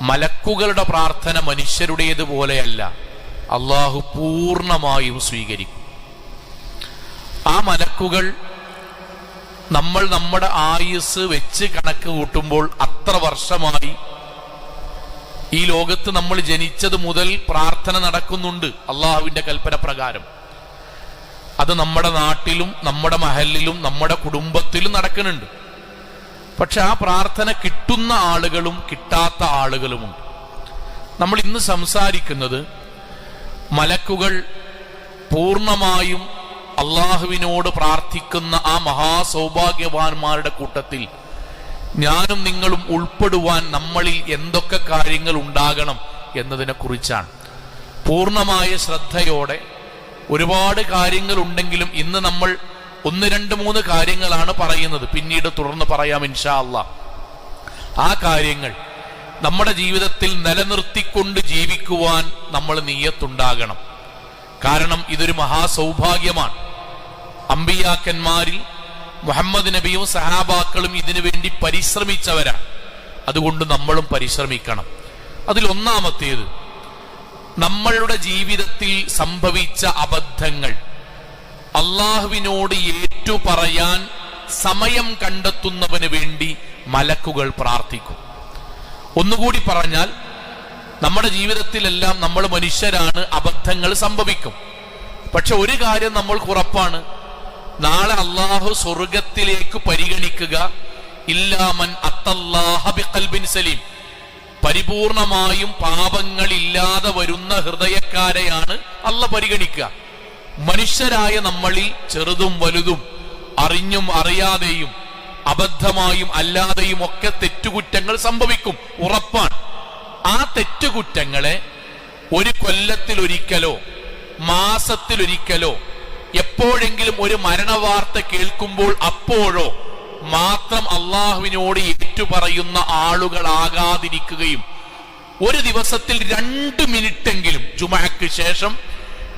മലക്കുകളുടെ പ്രാർത്ഥന മനുഷ്യരുടേതുപോലെയല്ല. അള്ളാഹു പൂർണമായും സ്വീകരിക്കും. ആ മലക്കുകൾ നമ്മൾ നമ്മുടെ ആയുസ് വെച്ച് കണക്ക് കൂട്ടുമ്പോൾ അത്ര വർഷമായി ഈ ലോകത്ത് നമ്മൾ ജനിച്ചത് മുതൽ പ്രാർത്ഥന നടക്കുന്നുണ്ട് അള്ളാഹുവിന്റെ കൽപ്പന പ്രകാരം. അത് നമ്മുടെ നാട്ടിലും നമ്മുടെ മഹലിലും നമ്മുടെ കുടുംബത്തിലും നടക്കുന്നുണ്ട്. പക്ഷെ ആ പ്രാർത്ഥന കിട്ടുന്ന ആളുകളും കിട്ടാത്ത ആളുകളുമുണ്ട്. നമ്മൾ ഇന്ന് സംസാരിക്കുന്നത് മലക്കുകൾ പൂർണമായും അള്ളാഹുവിനോട് പ്രാർത്ഥിക്കുന്ന ആ മഹാസൗഭാഗ്യവാന്മാരുടെ കൂട്ടത്തിൽ ഞാനും നിങ്ങളും ഉൾപ്പെടുവാൻ നമ്മളിൽ എന്തൊക്കെ കാര്യങ്ങൾ ഉണ്ടാകണം എന്നതിനെ കുറിച്ചാണ്. പൂർണമായ ശ്രദ്ധയോടെ ഒരുപാട് കാര്യങ്ങൾ ഉണ്ടെങ്കിലും ഇന്ന് നമ്മൾ ഒന്ന് രണ്ട് മൂന്ന് കാര്യങ്ങളാണ് പറയുന്നത്. പിന്നീട് തുടർന്ന് പറയാം ഇൻഷാ അല്ല ആ കാര്യങ്ങൾ നമ്മുടെ ജീവിതത്തിൽ നിലനിർത്തിക്കൊണ്ട് ജീവിക്കുവാൻ നമ്മൾ നീയത്തുണ്ടാകണം. കാരണം ഇതൊരു മഹാസൗഭാഗ്യമാണ്. അമ്പിയാക്കന്മാരിൽ മുഹമ്മദ് നബിയും സഹാബാക്കളും ഇതിനു വേണ്ടി പരിശ്രമിച്ചവരാണ്. അതുകൊണ്ട് നമ്മളും പരിശ്രമിക്കണം. അതിൽ ഒന്നാമത്തേത് നമ്മളുടെ ജീവിതത്തിൽ സംഭവിച്ച അബദ്ധങ്ങൾ അള്ളാഹുവിനോട് ഏറ്റു പറയാൻ സമയം കണ്ടെത്തുന്നവന് വേണ്ടി മലക്കുകൾ പ്രാർത്ഥിക്കും. ഒന്നുകൂടി പറഞ്ഞാൽ നമ്മുടെ ജീവിതത്തിലെല്ലാം നമ്മൾ മനുഷ്യരാണ് അബദ്ധങ്ങൾ സംഭവിക്കും. പക്ഷെ ഒരു കാര്യം നമ്മൾക്ക് ഉറപ്പാണ് നാളെ അള്ളാഹു സ്വർഗത്തിലേക്ക് പരിഗണിക്കുക. ഇല്ലാമൻ അത്തല്ലാഹ ബിഖൽബിൻ സലീം. പരിപൂർണമായും പാപങ്ങളില്ലാതെ വരുന്ന ഹൃദയക്കാരെയാണ് അല്ല പരിഗണിക്കുക. മനുഷ്യരായ നമ്മളിൽ ചെറുതും വലുതും അറിഞ്ഞും അറിയാതെയും അബദ്ധമായും അല്ലാതെയും ഒക്കെ തെറ്റുകുറ്റങ്ങൾ സംഭവിക്കും. ഉറപ്പാണ്. ആ തെറ്റുകുറ്റങ്ങളെ ഒരു കൊല്ലത്തിലൊരിക്കലോ മാസത്തിലൊരിക്കലോ എപ്പോഴെങ്കിലും ഒരു മരണവാർത്ത കേൾക്കുമ്പോൾ അപ്പോഴോ മാത്രം അള്ളാഹുവിനോട് ഏറ്റുപറയുന്ന ആളുകളാകാതിരിക്കുകയും ഒരു ദിവസത്തിൽ രണ്ട് മിനിറ്റെങ്കിലും ജുമാക്ക് ശേഷം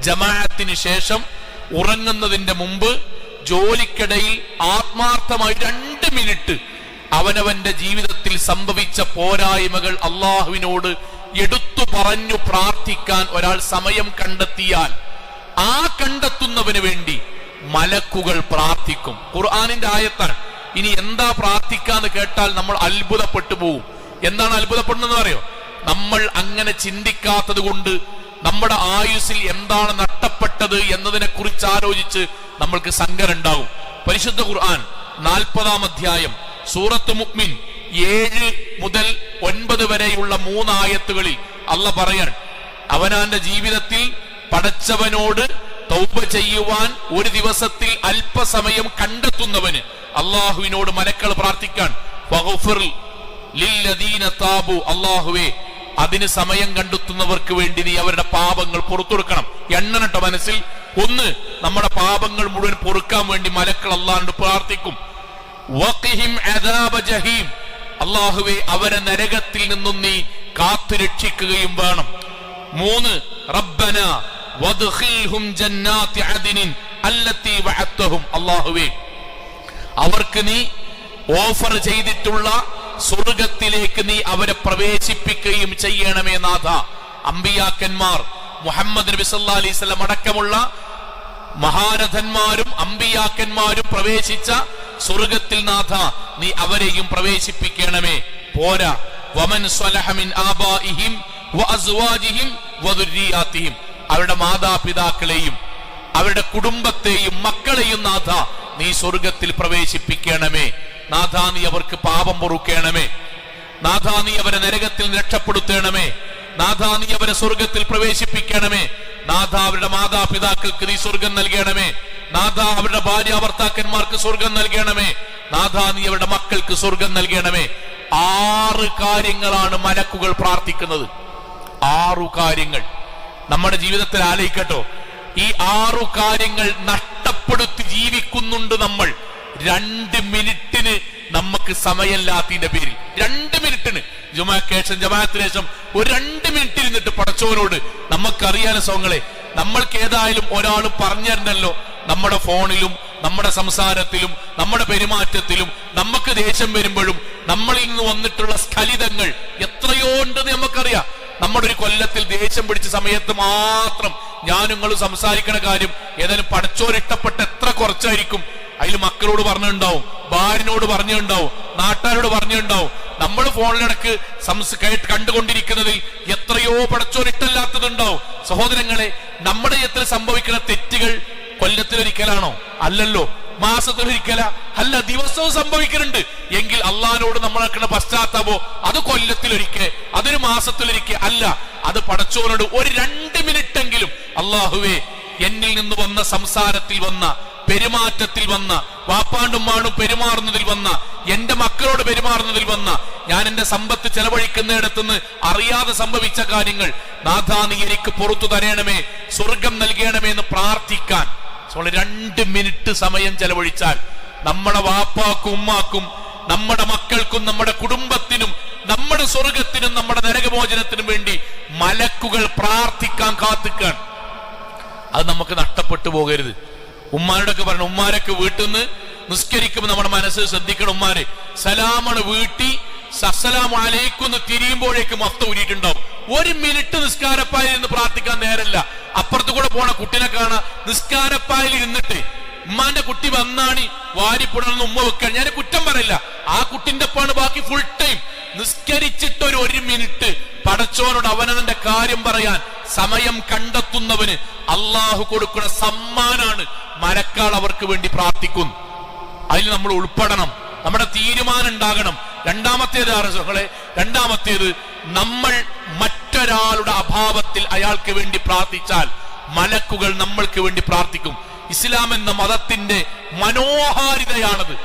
ജമാഅത്തിന് ശേഷം ഉറങ്ങുന്നതിന്റെ മുമ്പ് ജോലിക്കിടയിൽ ആത്മാർത്ഥമായി രണ്ട് മിനിറ്റ് അവനവന്റെ ജീവിതത്തിൽ സംഭവിച്ച പോരായ്മകൾ അള്ളാഹുവിനോട് എടുത്തു പറഞ്ഞു പ്രാർത്ഥിക്കാൻ ഒരാൾ സമയം കണ്ടെത്തിയാൽ ആ കണ്ടെത്തുന്നവന് വേണ്ടി മലക്കുകൾ പ്രാർത്ഥിക്കും. ഖുർആാനിന്റെ ആയത്താണ്. ഇനി എന്താ പ്രാർത്ഥിക്കാന്ന് കേട്ടാൽ നമ്മൾ അത്ഭുതപ്പെട്ടു പോവും. എന്താണ് അത്ഭുതപ്പെടുന്നത് അറിയോ? നമ്മൾ അങ്ങനെ ചിന്തിക്കാത്തത് കൊണ്ട് നമ്മുടെ ആയുസ്സിൽ എന്താണ് നഷ്ടപ്പെട്ടത് എന്നതിനെ കുറിച്ച് ആലോചിച്ച് നമ്മൾക്ക് സങ്കരം പരിശുദ്ധ ഖുർആൻ നാൽപ്പതാം അധ്യായം സൂറത്ത് മുക്മിൻ ഏഴ് മുതൽ ഒൻപത് വരെയുള്ള മൂന്നായത്തുകളിൽ അല്ല പറയാൻ അവനാന്റെ ജീവിതത്തിൽ പടച്ചവനോട് തൗബ ചെയ്യുവാൻ ഒരു ദിവസത്തിൽ അല്പസമയം കണ്ടെത്തുന്നവന് അള്ളാഹുവിനോട് മലക്കൾ പ്രാർത്ഥിക്കാൻ അള്ളാഹുവേ അതിന് സമയം കണ്ടെത്തുന്നവർക്ക് വേണ്ടി നീ അവരുടെ പാപങ്ങൾ പുറത്തു കൊടുക്കണം എണ്ണനട്ട മനസ്സിൽ ഒന്ന് നമ്മുടെ പാപങ്ങൾ മുഴുവൻ പൊറുക്കാൻ വേണ്ടി മലക്കൾ അള്ളാണ്ട് പ്രാർത്ഥിക്കും. അള്ളാഹുവെ അവരെ നരകത്തിൽ നിന്നും നീ കാത്തു രക്ഷിക്കുകയും വേണം. മൂന്ന് റബ്ബന അള്ളാഹുവേ അവർക്ക് നീ ഓഫർ ചെയ്തിട്ടുള്ള സ്വർഗത്തിലേക്ക് നീ അവരെ പ്രവേശിപ്പിക്കുകയും ചെയ്യണമേ നാഥ. അമ്പിയാക്കന്മാർ മുഹമ്മദ് നബി സല്ലാ അടക്കമുള്ള മഹാരഥന്മാരും അമ്പിയാക്കന്മാരും പ്രവേശിച്ച സ്വർഗത്തിൽ നാഥ നീ അവരെയും പ്രവേശിപ്പിക്കണമേ. പോരാ. വമൻ സ്വലഹമിൻ ആബാഇഹിം അവരുടെ മാതാപിതാക്കളെയും അവരുടെ കുടുംബത്തെയും മക്കളെയും നാഥ നീ സ്വർഗത്തിൽ പ്രവേശിപ്പിക്കണമേ. നാഥ നീ അവർക്ക് പാപം പൊറുക്കേണമേ. നാഥാനി അവരെ നരകത്തിൽ രക്ഷപ്പെടുത്തേണമേ. നാഥാനി അവരെ സ്വർഗത്തിൽ പ്രവേശിപ്പിക്കണമേ. നാഥ അവരുടെ മാതാപിതാക്കൾക്ക് നീ സ്വർഗം നൽകണമേ. നാഥ അവരുടെ ഭാര്യ ഭർത്താക്കന്മാർക്ക് സ്വർഗം നൽകണമേ. നാഥ നീ അവരുടെ മക്കൾക്ക് സ്വർഗം നൽകണമേ. ആറ് കാര്യങ്ങളാണ് മലക്കുകൾ പ്രാർത്ഥിക്കുന്നത്. ആറു കാര്യങ്ങൾ. നമ്മുടെ ജീവിതത്തിൽ ആലോചിക്കട്ടോ. ഈ ആറു കാര്യങ്ങൾ നഷ്ടപ്പെടുത്തി ജീവിക്കുന്നുണ്ട് നമ്മൾ. രണ്ട് മിനിറ്റിന് നമുക്ക് സമയമില്ലാത്തതിന്റെ പേരിൽ. രണ്ട് മിനിറ്റിന്. ജുമാക്കേഷൻ ജമാഅത്തിന് ശേഷം ഒരു രണ്ട് മിനിറ്റ് ഇരുന്നിട്ട് പടച്ചവനോട് നമുക്കറിയാലോ സോങ്ങളെ നമ്മൾക്ക് ഏതായാലും ഒരാൾ പറഞ്ഞിരുന്നല്ലോ നമ്മുടെ ഫോണിലും നമ്മുടെ സംസാരത്തിലും നമ്മുടെ പെരുമാറ്റത്തിലും നമുക്ക് ദേഷ്യം വരുമ്പോഴും നമ്മളിൽ നിന്ന് വന്നിട്ടുള്ള സ്ഖലിതങ്ങൾ എത്രയോ ഉണ്ടെന്ന് നമുക്കറിയാം നമ്മുടെ ഒരു കൊല്ലത്തിൽ ദേഷ്യം പിടിച്ച സമയത്ത് മാത്രം ഞാൻ നിങ്ങൾ സംസാരിക്കണ കാര്യം ഏതായാലും പഠിച്ചോരിഷ്ടപ്പെട്ട എത്ര കുറച്ചായിരിക്കും. അതിൽ മക്കളോട് പറഞ്ഞിട്ടുണ്ടാവും ഭാര്യനോട് പറഞ്ഞിട്ടുണ്ടാവും നാട്ടുകാരോട് പറഞ്ഞിട്ടുണ്ടാവും. നമ്മൾ ഫോണിലിടക്ക് സംസകൈട്ട് കണ്ടുകൊണ്ടിരിക്കുന്നതിൽ എത്രയോ പടച്ചോരിട്ടല്ലാത്തതുണ്ടാവും സഹോദരങ്ങളെ നമ്മുടെ എത്ര സംഭവിക്കുന്ന തെറ്റുകൾ കൊല്ലത്തിലൊരിക്കലാണോ? അല്ലല്ലോ. മാസത്തിലൊരിക്കല അല്ല ദിവസവും സംഭവിക്കുന്നുണ്ട്. എങ്കിൽ അള്ളഹാനോട് നമ്മൾ നടക്കുന്ന പശ്ചാത്താപോ അത് കൊല്ലത്തിലൊരിക്കെ അതൊരു മാസത്തിലൊരിക്കെ അല്ല. അത് പടച്ചോനോട് ഒരു രണ്ട് മിനിറ്റ് എങ്കിലും അള്ളാഹുവേ എന്നിൽ നിന്ന് വന്ന സംസാരത്തിൽ വന്ന പെരുമാറ്റത്തിൽ വന്ന വാപ്പാണ്ടുമ്മാണും പെരുമാറുന്നതിൽ വന്ന എന്റെ മക്കളോട് പെരുമാറുന്നതിൽ വന്ന ഞാൻ എന്റെ സമ്പത്ത് ചെലവഴിക്കുന്നിടത്തുനിന്ന് അറിയാതെ സംഭവിച്ച കാര്യങ്ങൾ നാഥാ എനിക്ക് പുറത്തു തരയണമേ സ്വർഗം നൽകണമേ എന്ന് പ്രാർത്ഥിക്കാൻ. രണ്ട് മിനിറ്റ് സമയം ചെലവഴിച്ചാൽ നമ്മുടെ വാപ്പാക്കും ഉമ്മാക്കും നമ്മുടെ മക്കൾക്കും നമ്മുടെ കുടുംബത്തിനും നമ്മുടെ സ്വർഗത്തിനും നമ്മുടെ നരകമോചനത്തിനും വേണ്ടി മലക്കുകൾ പ്രാർത്ഥിക്കാൻ കാത്തിക്കാൻ. അത് നമുക്ക് നഷ്ടപ്പെട്ടു പോകരുത്. ഉമ്മാരോടൊക്കെ പറഞ്ഞു ഉമ്മാരൊക്കെ വീട്ടിൽ നിന്ന് നിസ്കരിക്കുമ്പോൾ നമ്മുടെ മനസ്സ് ശ്രദ്ധിക്കണം ഉമ്മാരെ സലാമാണ് വീട്ടി സസലാം അലേക്കുന്ന് തിരിയുമ്പോഴേക്ക് മൊത്തം ഊരിയിട്ടുണ്ടാവും. ഒരു മിനിറ്റ് നിസ്കാരപ്പായിൽ ഇരുന്ന് പ്രാർത്ഥിക്കാൻ നേരല്ല. അപ്പുറത്ത് കൂടെ പോണ കുട്ടിനെ കാണാ നിസ്കാരപ്പായിൽ ഇരുന്നിട്ട് ഉമ്മാന്റെ കുട്ടി വന്നാണ് വാരിപ്പുടർന്ന് ഉമ്മ വെക്കാൻ ഞാൻ കുറ്റം പറയില്ല. ആ കുട്ടിന്റെ പാണ് ബാക്കി ഫുൾ ടൈം നിസ്കരിച്ചിട്ട് ഒരു ഒരു മിനിറ്റ് പടച്ചോനോട് അവനവന്റെ കാര്യം പറയാൻ സമയം കണ്ടെത്തുന്നവന് അള്ളാഹു കൊടുക്കുന്ന സമ്മാനാണ് മരക്കാൾ അവർക്ക് വേണ്ടി പ്രാർത്ഥിക്കുന്നു അതിൽ നമ്മൾ ഉൾപ്പെടണം. നമ്മുടെ തീരുമാനം ഉണ്ടാകണം. രണ്ടാമത്തേത് ആർസുകളെ രണ്ടാമത്തേത് നമ്മൾ മറ്റൊരാളുടെ അഭാവത്തിൽ അയാൾക്ക് വേണ്ടി പ്രാർത്ഥിച്ചാൽ മലക്കുകൾ നമ്മൾക്ക് വേണ്ടി പ്രാർത്ഥിക്കും. ഇസ്ലാം എന്ന മതത്തിന്റെ മനോഹാരിതയാണത്.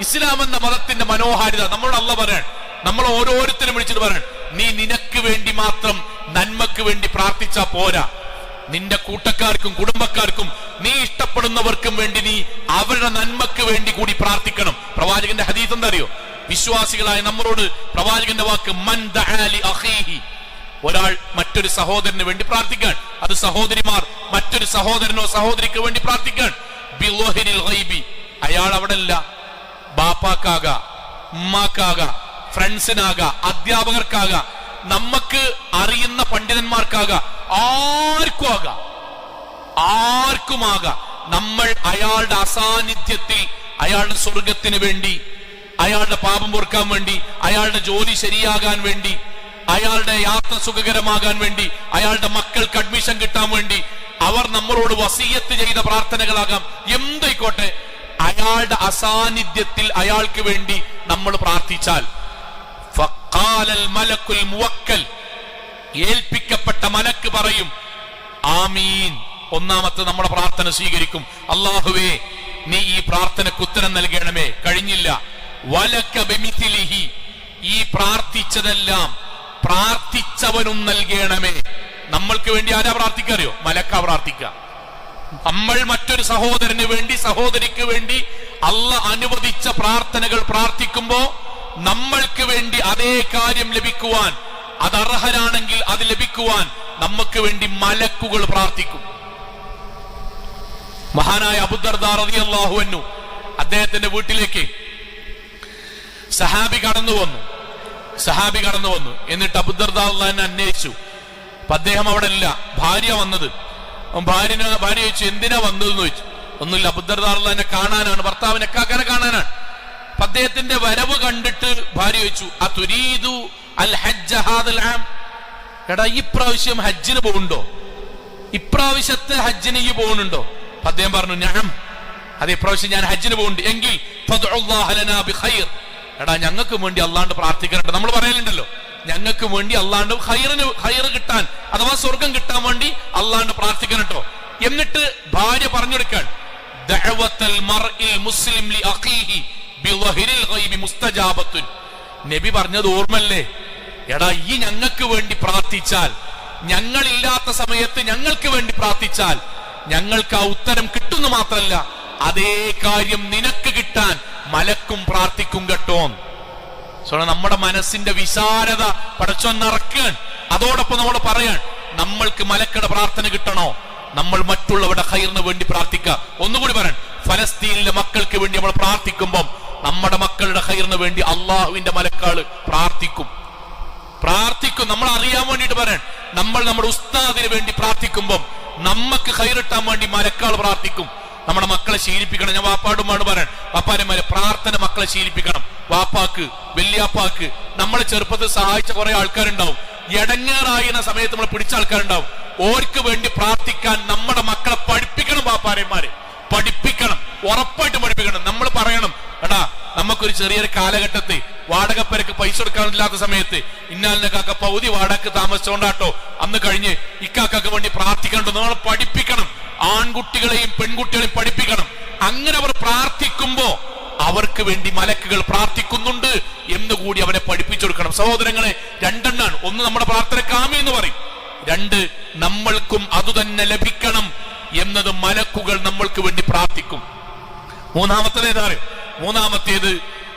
ഇസ്ലാം എന്ന മതത്തിന്റെ മനോഹാരിത. നമ്മളോട് അല്ല പറയാൻ നമ്മൾ ഓരോരുത്തരും വിളിച്ചിട്ട് പറയാൻ നീ നിനക്ക് വേണ്ടി മാത്രം നന്മക്ക് വേണ്ടി പ്രാർത്ഥിച്ചാ പോരാ. നിന്റെ കൂട്ടക്കാർക്കും കുടുംബക്കാർക്കും നീ ഇഷ്ടപ്പെടുന്നവർക്കും വേണ്ടി നീ അവരുടെ നന്മക്ക് വേണ്ടി കൂടി പ്രാർത്ഥിക്കണം. പ്രവാചകന്റെ ഹദീസ് എന്താ അറിയോ വിശ്വാസികളായ നമ്മളോട് പ്രവാചകന്റെ വാക്ക് മൻ അഹീഹി ഒരാൾ മറ്റൊരു സഹോദരന് വേണ്ടി പ്രാർത്ഥിക്കാൻ. അത് സഹോദരിമാർ മറ്റൊരു സഹോദരനോ സഹോദരിക്ക് വേണ്ടി പ്രാർത്ഥിക്കാൻ. അയാൾ അവിടെ അല്ല ബാപ്പാക്കാക ഉമ്മാക്കാക ഫ്രണ്ട്സിനാക അധ്യാപകർക്കാക നമുക്ക് അറിയുന്ന പണ്ഡിതന്മാർക്കാക ആർക്കും ആകാം ആർക്കുമാകാം നമ്മൾ അയാളുടെ അസാന്നിധ്യത്തിൽ അയാളുടെ സ്വർഗത്തിന് വേണ്ടി അയാളുടെ പാപം പൊറുക്കാൻ വേണ്ടി അയാളുടെ ജോലി ശരിയാകാൻ വേണ്ടി അയാളുടെ യാത്ര സുഖകരമാകാൻ വേണ്ടി അയാളുടെ മക്കൾക്ക് അഡ്മിഷൻ കിട്ടാൻ വേണ്ടി അവർ നമ്മളോട് വസീയത്ത് ചെയ്ത പ്രാർത്ഥനകളാകാം. എന്തായിക്കോട്ടെ? അയാളുടെ അസാന്നിധ്യത്തിൽ അയാൾക്ക് വേണ്ടി നമ്മൾ പ്രാർത്ഥിച്ചാൽ ഏൽപ്പിക്കപ്പെട്ട മലക്ക് പറയും ആമീൻ. ഒന്നാമത്തെ നമ്മുടെ പ്രാർത്ഥന സ്വീകരിക്കും. അള്ളാഹുവേ നീ ഈ പ്രാർത്ഥനക്ക് ഉത്തരം നൽകണമേ. കഴിഞ്ഞില്ല. വലക്ക ബിമിഥിലിഹി. ഈ പ്രാർത്ഥിച്ചതെല്ലാം പ്രാർത്ഥിച്ചവനും നൽകണമേ. നമ്മൾക്ക് വേണ്ടി ആരാ പ്രാർത്ഥിക്കറിയോ മലക്ക പ്രാർത്ഥിക്ക നമ്മൾ മറ്റൊരു സഹോദരന് വേണ്ടി സഹോദരിക്ക് വേണ്ടി അല്ല അനുവദിച്ച പ്രാർത്ഥനകൾ പ്രാർത്ഥിക്കുമ്പോ നമ്മൾക്ക് വേണ്ടി അതേ കാര്യം ലഭിക്കുവാൻ അത് അർഹരാണെങ്കിൽ അത് ലഭിക്കുവാൻ നമുക്ക് വേണ്ടി മലക്കുകൾ പ്രാർത്ഥിക്കും. മഹാനായ അബുദർദാർ എന്നു അദ്ദേഹത്തിന്റെ വീട്ടിലേക്ക് സഹാബി കടന്നു വന്നു. സഹാബി കടന്നു വന്നു. എന്നിട്ട് അബുദർദാർ തന്നെ അന്വേഷിച്ചു. അപ്പൊ അദ്ദേഹം അവിടെ ഇല്ല. ഭാര്യ വന്നത്. ഭാര്യ ഭാര്യ ചോദിച്ചു എന്തിനാ വന്നതെന്ന് ചോദിച്ചു. ഒന്നുമില്ല അബുദർദാർ തന്നെ കാണാനാണ് ഭർത്താവിനെ കാക്കനെ കാണാനാണ്. അദ്ദേഹത്തിന്റെ വരവ് കണ്ടിട്ട് ഭാര്യ വെച്ചു ആ തുരീതു അൽ ഹജ്ജ് എടാ ഇപ്രാവശ്യം പ്രാവശ്യം ഹജ്ജിന് പോകുന്നുണ്ടോ ഇപ്രാവശ്യത്തെ ഹജ്ജിന് ഈ പോകുന്നുണ്ടോ അദ്ദേഹം പറഞ്ഞു ഞാൻ അത് ഇപ്രാവശ്യം ഞാൻ ഹജ്ജിന് പോകുന്നുണ്ട് എങ്കിൽ. എടാ ഞങ്ങൾക്ക് വേണ്ടി അള്ളാണ്ട് പ്രാർത്ഥിക്കാനുണ്ട് നമ്മൾ പറയലുണ്ടല്ലോ ഞങ്ങൾക്ക് വേണ്ടി അള്ളാണ്ട് ഹൈറിന് ഹൈർ കിട്ടാൻ അഥവാ സ്വർഗം കിട്ടാൻ വേണ്ടി അള്ളാണ്ട് പ്രാർത്ഥിക്കണട്ടോ എന്നിട്ട് ഭാര്യ പറഞ്ഞെടുക്കാൻ മുസ്ലിം നബി പറഞ്ഞത് ഓർമ്മല്ലേ? എടാ ഈ ഞങ്ങൾക്ക് വേണ്ടി പ്രാർത്ഥിച്ചാൽ ഞങ്ങളില്ലാത്ത സമയത്ത് ഞങ്ങൾക്ക് വേണ്ടി പ്രാർത്ഥിച്ചാൽ ഞങ്ങൾക്ക് ആ ഉത്തരം കിട്ടുന്നു മാത്രല്ല അതേ കാര്യം നിനക്ക് കിട്ടാൻ മലക്കും പ്രാർത്ഥിക്കും കേട്ടോ. നമ്മുടെ മനസ്സിന്റെ വിശാലത പടച്ചോൻ അതോടൊപ്പം നമ്മൾ പറയാൻ നമ്മൾക്ക് മലക്കട പ്രാർത്ഥന കിട്ടണോ? നമ്മൾ മറ്റുള്ളവരുടെ ഹൈറിന് വേണ്ടി പ്രാർത്ഥിക്കുക. ഒന്നുകൂടി പറയാൻ ഫലസ്തീനിലെ മക്കൾക്ക് വേണ്ടി നമ്മൾ പ്രാർത്ഥിക്കുമ്പോൾ നമ്മുടെ മക്കളുടെ ഹൈറിന് വേണ്ടി അള്ളാഹുവിന്റെ മലക്കാൾ പ്രാർത്ഥിക്കും. പ്രാർത്ഥിക്കും. നമ്മൾ അറിയാൻ വേണ്ടിയിട്ട് പറയാൻ നമ്മൾ നമ്മുടെ ഉസ്താദിന് വേണ്ടി പ്രാർത്ഥിക്കുമ്പോൾ നമുക്ക് ഹൈറിട്ടാൻ വേണ്ടി മലക്കാൾ പ്രാർത്ഥിക്കും. നമ്മുടെ മക്കളെ ശീലിപ്പിക്കണം. ഞാൻ വാപ്പാടുമാണ് പറയാൻ വാപ്പാരന്മാരെ പ്രാർത്ഥന മക്കളെ ശീലിപ്പിക്കണം. വാപ്പാക്ക് വല്യാപ്പാക്ക് നമ്മളെ ചെറുപ്പത്തിൽ സഹായിച്ച കുറെ ആൾക്കാരുണ്ടാവും. എടങ്ങേറായിരുന്ന സമയത്ത് നമ്മൾ പിടിച്ച ആൾക്കാരുണ്ടാവും. ഓർക്ക് വേണ്ടി പ്രാർത്ഥിക്കാൻ നമ്മുടെ മക്കളെ പഠിപ്പിക്കണം വാപ്പാരന്മാരെ. പഠിപ്പിക്കണം. ഉറപ്പായിട്ട് പഠിപ്പിക്കണം. നമ്മൾ പറയണം നമുക്കൊരു ചെറിയൊരു കാലഘട്ടത്തെ വാടകപ്പരക്ക് പൈസ കൊടുക്കാനില്ലാത്ത സമയത്ത് ഇന്നാലിന്റെ കാക്ക പൗതി വാടക താമസിച്ചോണ്ടാട്ടോ. അന്ന് കഴിഞ്ഞ് ഇക്കാക്കക്ക് വേണ്ടി പ്രാർത്ഥിക്കണ്ടോ നമ്മൾ പഠിപ്പിക്കണം. ആൺകുട്ടികളെയും പെൺകുട്ടികളെയും പഠിപ്പിക്കണം. അങ്ങനെ അവർ പ്രാർത്ഥിക്കുമ്പോ അവർക്ക് വേണ്ടി മലക്കുകൾ പ്രാർത്ഥിക്കുന്നുണ്ട് എന്ന് കൂടി അവനെ പഠിപ്പിച്ചു കൊടുക്കണം. സഹോദരങ്ങളെ രണ്ടെണ്ണാണ്. ഒന്ന് നമ്മുടെ പ്രാർത്ഥന കാമി എന്ന് പറയും. രണ്ട് നമ്മൾക്കും അതുതന്നെ ലഭിക്കണം എന്നത് മലക്കുകൾ നമ്മൾക്ക് വേണ്ടി പ്രാർത്ഥിക്കും. മൂന്നാമത്തേത് മൂന്നാമത്തേത്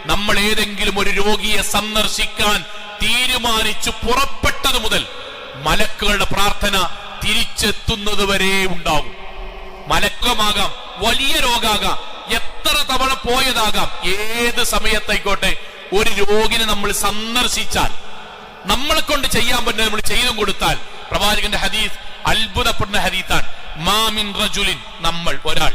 നമ്മൾ ഏതെങ്കിലും ഒരു രോഗിയെ സന്ദർശിക്കാൻ തീരുമാനിച്ചു പുറപ്പെട്ടത് മുതൽ മലക്കുകളുടെ പ്രാർത്ഥന തിരിച്ചെത്തുന്നത് വരെ ഉണ്ടാവും മലക്കമാകാം വലിയ രോഗാകാം എത്ര തവണ പോയതാകാം ഏത് സമയത്തായിക്കോട്ടെ ഒരു രോഗിനെ നമ്മൾ സന്ദർശിച്ചാൽ നമ്മളെ കൊണ്ട് ചെയ്യാൻ പറ്റുന്ന നമ്മൾ ചെയ്തും കൊടുത്താൽ പ്രവാചകന്റെ ഹദീസ് അത്ഭുതപ്പെടുന്ന ഹദീസാണ്. മാമിൻ റജുലിൻ നമ്മൾ ഒരാൾ.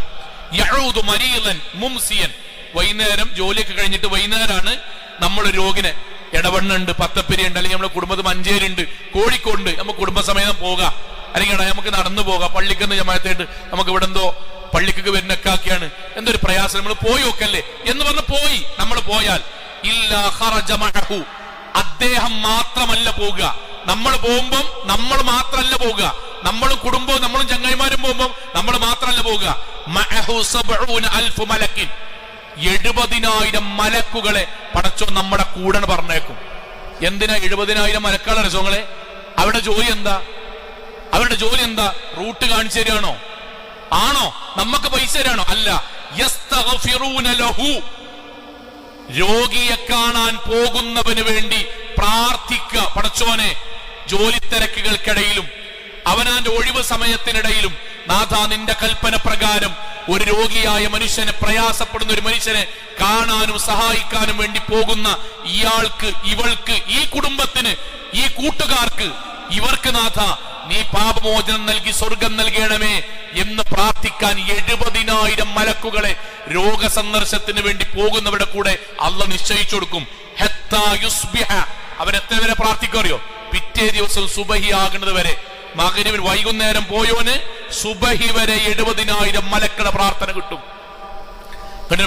മുംസിയൻ വൈകുന്നേരം ജോലിയൊക്കെ കഴിഞ്ഞിട്ട് വൈകുന്നേരമാണ് നമ്മൾ രോഗിനെ. ഇടവണ്ണുണ്ട് പത്തപ്പരി ഉണ്ട് അല്ലെങ്കിൽ നമ്മുടെ കുടുംബത്തിൽ മഞ്ചേരി കോഴിക്കോണ്ട് നമുക്ക് കുടുംബസമേതം പോകാം. അല്ലെങ്കിൽ നമുക്ക് നടന്നു പോകാം. പള്ളിക്കെന്ന് ജമായത്തായിട്ട് നമുക്ക് ഇവിടെ എന്തോ പള്ളിക്കൊക്കെ വരുന്നക്കാക്കിയാണ് എന്തൊരു പ്രയാസം. നമ്മൾ പോയി ഒക്കല്ലേ എന്ന് പറഞ്ഞ് പോയി. നമ്മൾ പോയാൽ. അദ്ദേഹം മാത്രമല്ല പോവുക. നമ്മൾ പോകുമ്പം നമ്മൾ മാത്രമല്ല പോവുക. നമ്മളും കുടുംബവും നമ്മളും ചങ്ങായിമാരും പോകുമ്പം നമ്മൾ മാത്രമല്ല പോകുക എഴുപതിനായിരം മലക്കുകളെ പടച്ചോ നമ്മുടെ കൂടെ പറഞ്ഞേക്കും. എന്തിനാ എഴുപതിനായിരം മലക്കുകളെ രസങ്ങളെ അവരുടെ ജോലി എന്താ? അവരുടെ ജോലി എന്താ? റൂട്ട് കാണിച്ചു തരികയാണോ? ആണോ? നമുക്ക് പൈസ തരാണോ? അല്ല. രോഗിയെ കാണാൻ പോകുന്നവന് വേണ്ടി പ്രാർത്ഥിക്കുക പടച്ചോനെ. ജോലി തിരക്കുകൾക്കിടയിലും അവനാന്റെ ഒഴിവ് സമയത്തിനിടയിലും നാഥ നിന്റെ കൽപ്പന പ്രകാരം ഒരു രോഗിയായ മനുഷ്യനെ പ്രയാസപ്പെടുന്ന ഒരു മനുഷ്യനെ കാണാനും സഹായിക്കാനും വേണ്ടി പോകുന്ന ഇയാൾക്ക് ഇവൾക്ക് ഈ കുടുംബത്തിന് ഈ കൂട്ടുകാർക്ക് ഇവർക്ക് നാഥ നീ പാപമോചനം നൽകി സ്വർഗം നൽകണമേ എന്ന് പ്രാർത്ഥിക്കാൻ എഴുപതിനായിരം മലക്കുകളെ രോഗസന്ദർശത്തിന് വേണ്ടി പോകുന്നവരുടെ കൂടെ അല്ല നിശ്ചയിച്ചു കൊടുക്കും. അവരെത്ര വരെ പ്രാർത്ഥിക്കറിയോ പിറ്റേ ദിവസം സുബഹി ആകുന്നത് വരെ. മകനുവിൻ വൈകുന്നേരം പോയോന് സുബഹി വരെ എഴുപതിനായിരം മലക്കളുടെ പ്രാർത്ഥന കിട്ടും.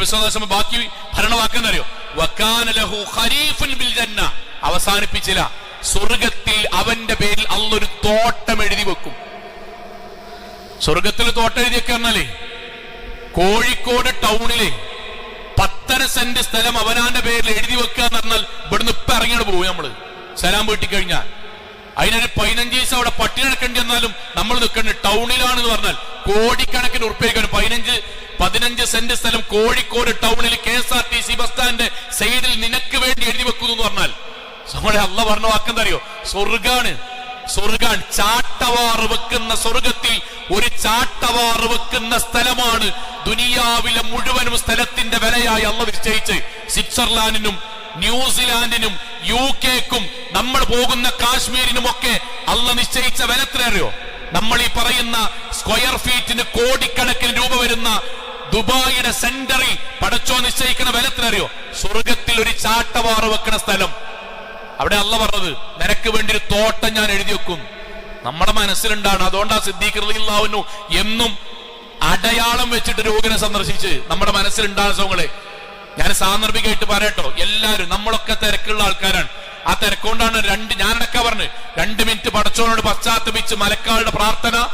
വിശ്വാസം ബാക്കി ഭരണവാക്കെന്നറിയോ അവസാനിപ്പിച്ചില്ല. സ്വർഗത്തിൽ അവന്റെ പേരിൽ അള്ളൊരു തോട്ടം എഴുതി വെക്കും. സ്വർഗത്തിൽ തോട്ടം എഴുതിയൊക്കെ പറഞ്ഞാലേ കോഴിക്കോട് ടൗണിലെ പത്തര സെന്റ് സ്ഥലം അവനാന്റെ പേരിൽ എഴുതി വെക്കുക എന്ന് പറഞ്ഞാൽ ഇവിടുന്ന് ഇപ്പൊ ഇറങ്ങിയിട്ട് പോകും നമ്മൾ. സലാം വീട്ടി കഴിഞ്ഞാൽ അതിനൊരു പതിനഞ്ച് ദിവസം അവിടെ പട്ടിണി നടക്കേണ്ടി വന്നാലും നമ്മൾ നിൽക്കേണ്ടത് ടൗണിലാണെന്ന് പറഞ്ഞാൽ കോടിക്കണക്കിന് ഉറപ്പിക്കാൻ പതിനഞ്ച് പതിനഞ്ച് സെന്റ് സ്ഥലം കോഴിക്കോട് ടൗണിൽ K S R T C bus സ്റ്റാൻഡിന്റെ സൈഡിൽ നിനക്ക് വേണ്ടി എഴുതി വെക്കുന്നു എന്ന് പറഞ്ഞാൽ നമ്മളെ അല്ല പറഞ്ഞ വാക്കെന്താ അറിയോ? സ്വർഗാണ്. സ്വർഗാൻ ചാട്ടവാർ വെക്കുന്ന സ്വർഗത്തിൽ ഒരു ചാട്ടവാർ വെക്കുന്ന സ്ഥലമാണ്. ദുനിയാവിലെ മുഴുവനും സ്ഥലത്തിന്റെ വിലയായി അള്ള നിശ്ചയിച്ച് സ്വിറ്റ്സർലാൻഡിനും ന്യൂസിലാൻഡിനും യു കെക്കും നമ്മൾ പോകുന്ന കാശ്മീരിനും ഒക്കെ അള്ള നിശ്ചയിച്ച വില എത്രയോ നമ്മൾ ഈ പറയുന്ന സ്ക്വയർ ഫീറ്റിന് കോടിക്കണക്കിന് രൂപ വരുന്ന ദുബായിയുടെ സെന്ററിൽ പടച്ചോ നിശ്ചയിക്കുന്ന വില എത്രയോ സ്വർഗത്തിൽ ഒരു ചാട്ടവാറ് വെക്കുന്ന സ്ഥലം. അവിടെ അല്ല പറഞ്ഞത് നിനക്ക് വേണ്ടി ഒരു തോട്ടം ഞാൻ എഴുതി വെക്കും. നമ്മുടെ മനസ്സിലുണ്ടാണ്. അതുകൊണ്ടാ സിദ്ധീകൃതയില്ലാവുന്നു എന്നും അടയാളം വെച്ചിട്ട് രോഗിനെ സന്ദർശിച്ച്. നമ്മുടെ മനസ്സിലുണ്ടാകുന്ന ഞാൻ സാന്ദർഭികമായിട്ട് പറയട്ടോ. എല്ലാവരും നമ്മളൊക്കെ തിരക്കുള്ള ആൾക്കാരാണ്. ആ തിരക്കൊണ്ടാണ് രണ്ട് ഞാനടക്ക പറഞ്ഞു രണ്ട് മിനിറ്റ് പടച്ചോനോട് പശ്ചാത്തപിച്ച് മലക്കാളുടെ പ്രാർത്ഥന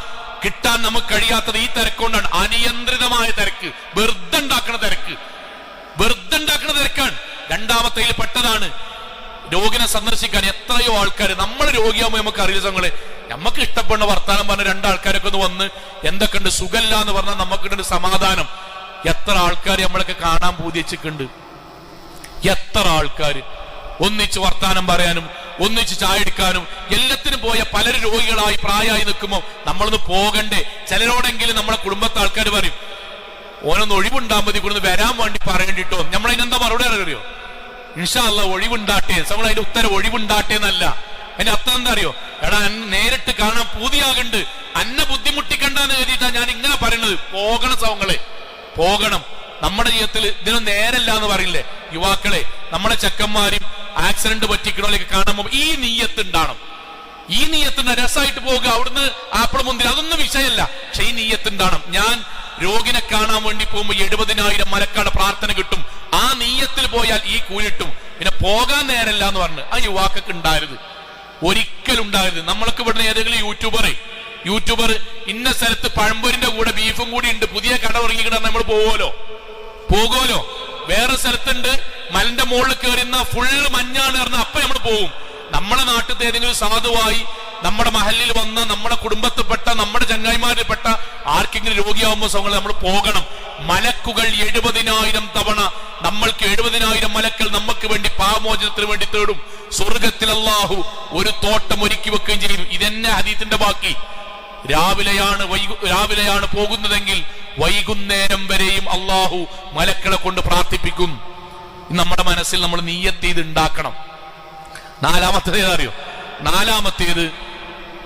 കിട്ടാൻ നമുക്ക് കഴിയാത്തത് ഈ തിരക്കൊണ്ടാണ്. അനിയന്ത്രിതമായ തിരക്ക്. വെറുതെ ഉണ്ടാക്കുന്ന തിരക്ക്. വെറുതെ ഉണ്ടാക്കുന്ന തിരക്കാണ്. രണ്ടാമത്തേയിൽ പെട്ടതാണ്. രോഗിനെ സന്ദർശിക്കാൻ എത്രയോ ആൾക്കാർ നമ്മൾ രോഗിയാകുമ്പോൾ നമുക്ക് അറിയില്ല സംഘങ്ങളെ നമുക്ക് ഇഷ്ടപ്പെടുന്ന വർത്താനം പറഞ്ഞ രണ്ടാൾക്കാരൊക്കെ ഒന്ന് വന്ന് എന്തൊക്കെയുണ്ട്? സുഖല്ല എന്ന് പറഞ്ഞാൽ നമുക്കിട്ടുണ്ട് സമാധാനം. എത്ര ആൾക്കാർ നമ്മളൊക്കെ കാണാൻ പൂതിച്ചിട്ടുണ്ട് എത്ര ആൾക്കാർ. ഒന്നിച്ച് വർത്താനം പറയാനും ഒന്നിച്ച് ചായ എടുക്കാനും എല്ലാത്തിനും പോയ പല രോഗികളായി പ്രായമായി നിൽക്കുമ്പോൾ നമ്മളൊന്ന് പോകണ്ടേ. ചിലരോടെങ്കിലും നമ്മളെ കുടുംബത്തെ ആൾക്കാർ പറയും ഓനൊന്ന് ഒഴിവുണ്ടാ മതി കൊണ്ട് വരാൻ വേണ്ടി പറയേണ്ടിട്ടോ. നമ്മളതിനെന്താ മറുപടി അറിയോ? ഇൻഷാല്ല ഒഴിവുണ്ടാട്ടെ. നമ്മൾ അതിന്റെ ഉത്തരം ഒഴിവുണ്ടാട്ടെ എന്നല്ല. അതിന്റെ അർത്ഥം എന്താ അറിയോ? എടാ നേരിട്ട് കാണാൻ പൂതിയാകുണ്ട്. അന്നെ ബുദ്ധിമുട്ടിക്കണ്ടെന്ന് കരുതിയിട്ടാ ഞാൻ ഇങ്ങനെ പറയുന്നത് പോകണ സവങ്ങളെ പോകണം. നമ്മുടെ ജീവിതത്തിൽ ഇതിനും നേരല്ല എന്ന് പറയില്ലേ? യുവാക്കളെ നമ്മുടെ ചെക്കന്മാരും ആക്സിഡന്റ് പറ്റിക്കണോലേക്ക് കാണുമ്പോൾ ഈ നീയത്ത് ഉണ്ടാവണം ഈ നീയത്തിന്റെ രസമായിട്ട് പോകുക അവിടുന്ന് ആപ്പിൾ മുന്തിരി അതൊന്നും വിഷയമല്ല. പക്ഷെ ഈ നീയത്തുണ്ടാവണം. ഞാൻ രോഗിനെ കാണാൻ വേണ്ടി പോകുമ്പോൾ എഴുപതിനായിരം മലക്കാട് പ്രാർത്ഥന കിട്ടും. ആ നീയത്തിൽ പോയാൽ ഈ കൂലിട്ടും പിന്നെ പോകാൻ നേരല്ല എന്ന് പറഞ്ഞു ആ യുവാക്കൾക്ക് ഉണ്ടായത് ഒരിക്കലും ഉണ്ടായത് നമ്മൾക്ക് ഇവിടുന്ന് ഏതെങ്കിലും യൂട്യൂബറെ യൂട്യൂബർ ഇന്ന സ്ഥലത്ത് പഴമ്പൂരിന്റെ കൂടെ ബീഫും കൂടി ഉണ്ട്. പുതിയ കട തുടങ്ങിക്കിട്ടാൽ നമ്മൾ പോവുമല്ലോ. പോകുമല്ലോ വേറെ സ്ഥലത്തുണ്ട്. മലന്റെ മുകളിൽ കയറുന്ന ഫുൾ മഞ്ഞാണ് കയറുന്ന അപ്പൊ നമ്മൾ പോകും നമ്മുടെ നാട്ടിലത്തെ ഏതെങ്കിലും സാധുവായി നമ്മുടെ മഹലിൽ വന്ന നമ്മുടെ കുടുംബത്തിൽപ്പെട്ട നമ്മുടെ ചങ്ങായിമാരിൽപ്പെട്ട ആർക്കെങ്കിലും രോഗിയാവുമ്പോൾ സമയങ്ങളിൽ നമ്മൾ പോകണം. മലക്കുകൾ എഴുപതിനായിരം തവണ നമ്മൾക്ക് എഴുപതിനായിരം മലക്കൾ നമുക്ക് വേണ്ടി പാമോചനത്തിന് വേണ്ടി തേടും. സ്വർഗത്തിൽ അള്ളാഹു ഒരു തോട്ടം ഒരുക്കി വെക്കുകയും ചെയ്യും. ഇതെന്നെ ഹദീത്തിന്റെ ബാക്കി. രാവിലെയാണ് രാവിലെയാണ് പോകുന്നതെങ്കിൽ വൈകുന്നേരം വരെയും അള്ളാഹു മലക്കളെ കൊണ്ട് പ്രാർത്ഥിപ്പിക്കും. നമ്മുടെ മനസ്സിൽ നമ്മൾ നീയത്ത് ഉണ്ടാക്കണം. നാലാമത്തേത് അറിയോ നാലാമത്തേത്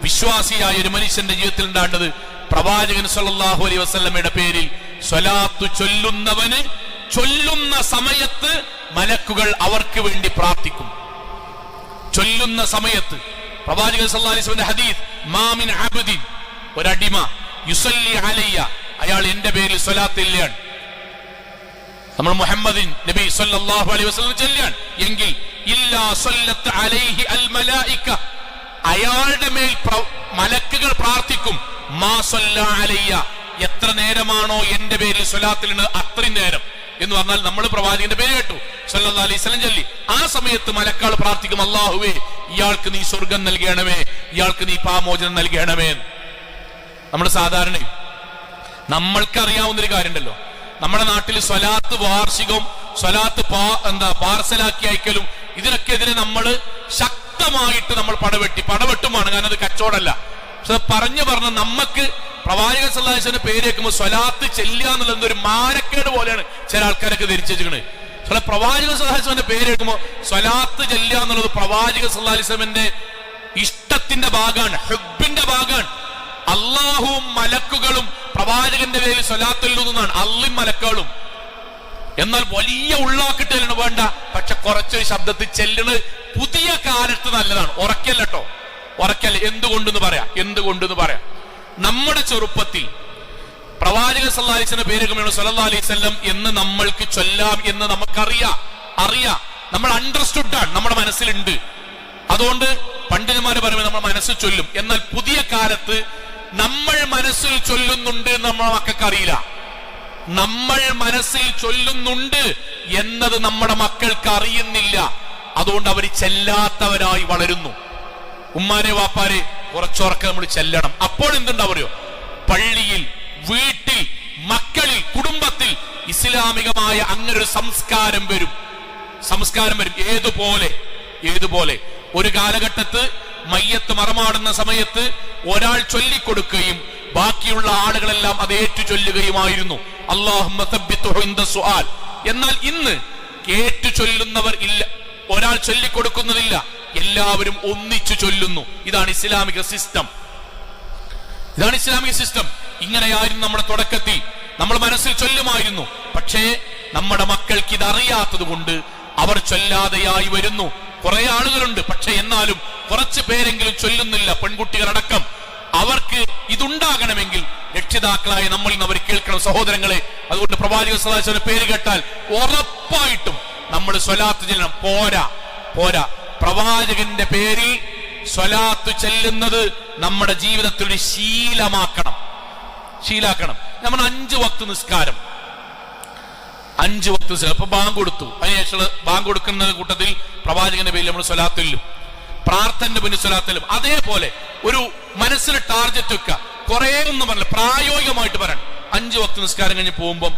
വിശ്വാസിയായ ഒരു മനുഷ്യന്റെ ജീവിതത്തിൽ ഉണ്ടാണ്ടത് പ്രവാചകൻ സല്ലാഹു അലൈ വസല്ലമയുടെ പേരിൽ സ്വലാത്തു ചൊല്ലുന്നവന് ചൊല്ലുന്ന സമയത്ത് മലക്കുകൾ അവർക്ക് വേണ്ടി പ്രാർത്ഥിക്കും. ചൊല്ലുന്ന സമയത്ത്. പ്രവാചകൻ സല്ലാ വസല്ലമയുടെ ഹദീസ് മാമിൻ അബ്ദിൻ ഒരടിമ. യുസല്ലി അലയ്യ. അയാൾ എന്റെ പേരിൽ സ്വലാത്ത് സ്വലാത്തില്ലാണ് നമ്മൾ മുഹമ്മദിൻ നബി സല്ലല്ലാഹു അലൈഹി വസല്ലം ചെല്ലാൻ എങ്കിൽ ഇല്ലാ സല്ലത്ത് അലൈഹി അൽ മലായിക അയാളുടെ മേൽ മലക്കുകൾ പ്രാർത്ഥിക്കും. മാ സല്ല അലയ്യ. എത്ര നേരമാണോ എന്റെ പേരിൽ സ്വലാത്തിലുണ്ട് അത്രയും നേരം. എന്ന് പറഞ്ഞാൽ നമ്മൾ പ്രവാചകന്റെ പേര് കേട്ടു. സല്ലാ അലൈഹി സ്വലം ചൊല്ലി. ആ സമയത്ത് മലക്കാൾ പ്രാർത്ഥിക്കും അള്ളാഹുവേ ഇയാൾക്ക് നീ സ്വർഗം നൽകണമേ. ഇയാൾക്ക് നീ പാമോചനം നൽകണമേ. നമ്മൾ സാധാരണ നമ്മൾക്ക് അറിയാവുന്ന ഒരു കാര്യമുണ്ടല്ലോ. നമ്മുടെ നാട്ടിൽ സ്വലാത്ത് വാർഷികവും സ്വലാത്ത് പാ- എന്താ പാർസലാക്കി അയക്കലും ഇതിനൊക്കെ എതിരെ നമ്മൾ ശക്തമായിട്ട് നമ്മൾ പടവെട്ടി പടവെട്ടുമാണ്. കാരണം അത് കച്ചവടമല്ല. പക്ഷെ പറഞ്ഞു പറഞ്ഞ നമുക്ക് പ്രവാചക സല്ലാസിന്റെ പേര് കേൾക്കുമ്പോൾ സ്വലാത്ത് ചെല്ലുക എന്നുള്ളത് ഒരു മാനക്കേട് പോലെയാണ് ചില ആൾക്കാരൊക്കെ ധരിച്ചു വെച്ചിരിക്കുന്നത് ചില പ്രവാചക സല്ലാസ്വന്റെ പേര് കേൾക്കുമ്പോൾ സ്വലാത്ത് ചെല്ലുക എന്നുള്ളത് പ്രവാചക സല്ലാസ്ലമിന്റെ ഇഷ്ടത്തിന്റെ ഭാഗമാണ് ഹെബിന്റെ ഭാഗമാണ്. അള്ളാഹുവും മലക്കുകളും പ്രവാചകന്റെ പേരിൽ നിന്നാണ് അള്ളിം മലക്കുകളും. എന്നാൽ വലിയ ഉള്ളാക്കിട്ടലാണ് വേണ്ട പക്ഷെ കുറച്ചൊരു ശബ്ദത്തിൽ ചെല്ലണ് പുതിയ കാലത്ത് നല്ലതാണ്. ഉറക്കല്ല കേട്ടോ ഉറക്കല്ല. എന്തുകൊണ്ടെന്ന് പറയാം. എന്തുകൊണ്ടെന്ന് പറയാം. നമ്മുടെ ചെറുപ്പത്തിൽ പ്രവാചക സല്ലാഹിസിന്റെ പേര് സല്ലാ എന്ന് നമ്മൾക്ക് ചൊല്ലാം എന്ന് നമുക്കറിയാം. അറിയാം. നമ്മൾ അണ്ടർസ്റ്റുഡ് ആണ് നമ്മുടെ മനസ്സിലുണ്ട്. അതുകൊണ്ട് പണ്ഡിതന്മാരെ പറയുമ്പോൾ നമ്മൾ മനസ്സ് ചൊല്ലും. എന്നാൽ പുതിയ കാലത്ത് നമ്മൾ മനസ്സിൽ ചൊല്ലുന്നുണ്ട് നമ്മുടെ മക്കൾക്ക് അറിയില്ല. നമ്മൾ മനസ്സിൽ ചൊല്ലുന്നുണ്ട് എന്നത് നമ്മുടെ മക്കൾക്ക് അറിയുന്നില്ല. അതുകൊണ്ട് അവർ ചെല്ലാത്തവരായി വളരുന്നു. ഉമ്മാനെ വാപ്പാരെ കുറച്ചുറക്കെ നമ്മൾ ചെല്ലണം. അപ്പോൾ എന്തുണ്ടാവോ പള്ളിയിൽ വീട്ടിൽ മക്കളിൽ കുടുംബത്തിൽ ഇസ്ലാമികമായ അങ്ങനെ ഒരു സംസ്കാരം വരും. സംസ്കാരം വരും. ഏതുപോലെ? ഏതുപോലെ? ഒരു കാലഘട്ടത്ത് മയ്യത്ത് മറമാടുന്ന സമയത്ത് ഒരാൾ ചൊല്ലിക്കൊടുക്കുകയും ബാക്കിയുള്ള ആളുകളെല്ലാം അത് ഏറ്റു ചൊല്ലുകയുമായിരുന്നു അള്ളാഹു എന്നാൽ ഇന്ന് കേട്ടു ചൊല്ലുന്നവർ ഇല്ല. ഒരാൾ ചൊല്ലിക്കൊടുക്കുന്നതില്ല. എല്ലാവരും ഒന്നിച്ചു ചൊല്ലുന്നു. ഇതാണ് ഇസ്ലാമിക സിസ്റ്റം. ഇതാണ് ഇസ്ലാമിക സിസ്റ്റം. ഇങ്ങനെയായിരുന്നു നമ്മുടെ തുടക്കത്തിൽ. നമ്മൾ മനസ്സിൽ ചൊല്ലുമായിരുന്നു. പക്ഷേ നമ്മുടെ മക്കൾക്ക് ഇത് അറിയാത്തത് കൊണ്ട് അവർ ചൊല്ലാതെയായി വരുന്നു. കുറെ ആളുകളുണ്ട്. പക്ഷെ എന്നാലും കുറച്ച് പേരെങ്കിലും ചൊല്ലുന്നില്ല പെൺകുട്ടികളടക്കം. അവർക്ക് ഇതുണ്ടാകണമെങ്കിൽ രക്ഷിതാക്കളായ നമ്മൾ ഇന്ന് അവർ കേൾക്കണം സഹോദരങ്ങളെ. അതുകൊണ്ട് പ്രവാചക സദാശിവന്റെ പേര് കേട്ടാൽ ഉറപ്പായിട്ടും നമ്മൾ സ്വലാത്ത് ചെല്ലണം. പോരാ പോരാ. പ്രവാചകന്റെ പേരിൽ സ്വലാത്ത് ചെല്ലുന്നത് നമ്മുടെ ജീവിതത്തിൽ ഒരു ശീലമാക്കണം. ശീലാക്കണം. നമ്മൾ അഞ്ചു വക്ത് നിസ്കാരം. അഞ്ചു വക്ത് ചിലപ്പോൾ ബാങ്ക് കൊടുത്തു. അതിനുശേഷം ബാങ്ക് കൊടുക്കുന്ന കൂട്ടത്തിൽ പ്രവാചകന്റെ പേരിൽ നമ്മൾ സ്വലാത്തില്ലും പ്രാർത്ഥന്റെ പിന്നെ സ്വലാത്തില്ലും അതേപോലെ ഒരു മനസ്സിൽ ടാർജറ്റ് വെക്കുക. കുറെ ഒന്നും പറഞ്ഞില്ല. പ്രായോഗികമായിട്ട് പറയണം. അഞ്ചു വക്ത് നിസ്കാരം കഴിഞ്ഞ് പോകുമ്പം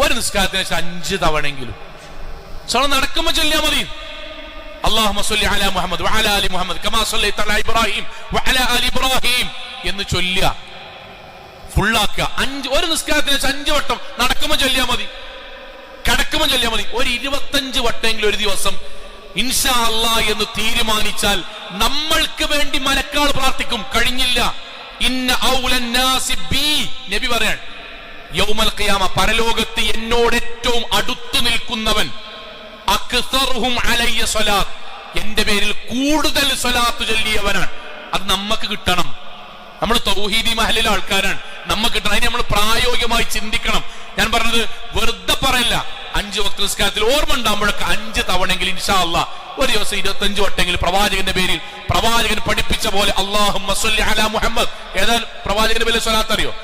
ഒരു നിസ്കാരത്തിന് ശേഷം അഞ്ച് തവണയെങ്കിലും. ചില നടക്കുമ്പോൾ ചൊല്ലിയാൽ മതി. അള്ളാഹു കമാ സല്ലൈത ഇബ്രാഹിം ഇബ്രാഹിം എന്ന് ചൊല്ലുക. ഫുള്ളാക്കുക. അഞ്ച് ഒരു നിസ്കാരത്തിന് അഞ്ച് വട്ടം നടക്കുമ്പോ ചൊല്ലിയാ മതി. കിടക്കുമ്പോൾ ചൊല്ലിയാൽ മതി. ഒരു ഇരുപത്തഞ്ച് വട്ടെങ്കിലും ഒരു ദിവസം ഇൻഷാ അല്ല എന്ന് തീരുമാനിച്ചാൽ നമ്മൾക്ക് വേണ്ടി മലക്കാൾ പ്രാർത്ഥിക്കും. കഴിഞ്ഞില്ല. ഇന്ന നബി പറയാൻ യൗമൽ ഖിയാമ പരലോകത്ത് എന്നോട് ഏറ്റവും അടുത്തു നിൽക്കുന്നവൻ എന്റെ പേരിൽ കൂടുതൽ സ്വലാത്ത് ചൊല്ലിയവനാണ്. അത് നമുക്ക് കിട്ടണം. നമ്മൾ തൗഹീദി മഹലിലെ ആൾക്കാരാണ്. നമുക്ക് കിട്ടണം. അതിന് നമ്മൾ പ്രായോഗികമായി ചിന്തിക്കണം. ഞാൻ പറഞ്ഞത് വെറുതെ പറയല്ല. അഞ്ച് വക്ത നിസ്കാരത്തിൽ ഓർമ്മ ഉണ്ടാകുമ്പോഴൊക്കെ അഞ്ച് തവണെങ്കിൽ ഇൻഷാ അല്ല ഒരു ദിവസം ഇരുപത്തഞ്ച് വട്ടെങ്കിൽ പ്രവാചകന്റെ പേരിൽ പ്രവാചകൻ പഠിപ്പിച്ച പോലെ അള്ളാഹു മുഹമ്മദ്. ഏതാ പ്രവാചകന്റെ പേരിൽ സ്വലാത്ത് അറിയോ?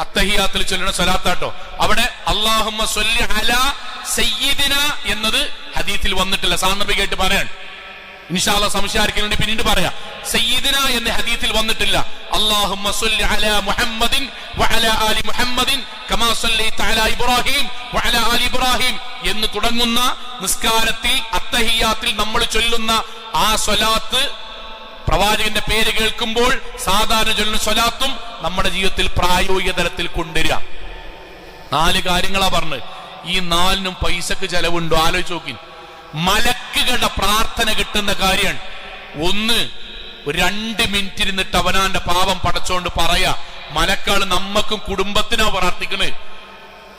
അത്തഹിയാത്തിൽ ചൊല്ലണ സ്വലാത്താട്ടോ അവിടെ അള്ളാഹുമ്മ എന്നത് ഹദീത്തിൽ വന്നിട്ടില്ല. സാന്ദർഭികമായിട്ട് പറയാൻ ഇൻഷാല്ല സംശയാരിക്കുന്നുണ്ട് പിന്നീട് പറയാം. സയ്യിദിന എന്ന ഹദീത്തിൽ വന്നിട്ടില്ല. അല്ലാഹുമ്മ സല്ലി അലാ മുഹമ്മദിൻ വഅലാ ആലി മുഹമ്മദിൻ കമാ സല്ലൈത അലാ ഇബ്രാഹിം വഅലാ ആലി ഇബ്രാഹിം എന്ന് തുടങ്ങുന്ന നിസ്കാരത്തിൽ അത്തഹിയാത്തിൽ നമ്മൾ ചൊല്ലുന്ന ആ സ്വലാത്ത് പ്രവാചകന്റെ പേര് കേൾക്കുമ്പോൾ സാധാരണ ചൊല്ലുന്ന സ്വലാത്തും നമ്മുടെ ജീവിതത്തിൽ പ്രായോഗിക തലത്തിൽ കൊണ്ടുവരിക. നാല് കാര്യങ്ങളാ പറഞ്ഞ് ഈ നാലിനും പൈസക്ക് ചെലവുണ്ടോ? ആലോചിച്ച് നോക്കി. മലക്കുകളുടെ പ്രാർത്ഥന കിട്ടുന്ന കാര്യമാണ്. ഒന്ന് രണ്ട് മിനിറ്റ് ഇരുന്നിട്ട് അവനാന്റെ പാപം പടച്ചോണ്ട് പറയാ മലക്കാൾ നമ്മക്കും കുടുംബത്തിനാ പ്രാർത്ഥിക്കണേ.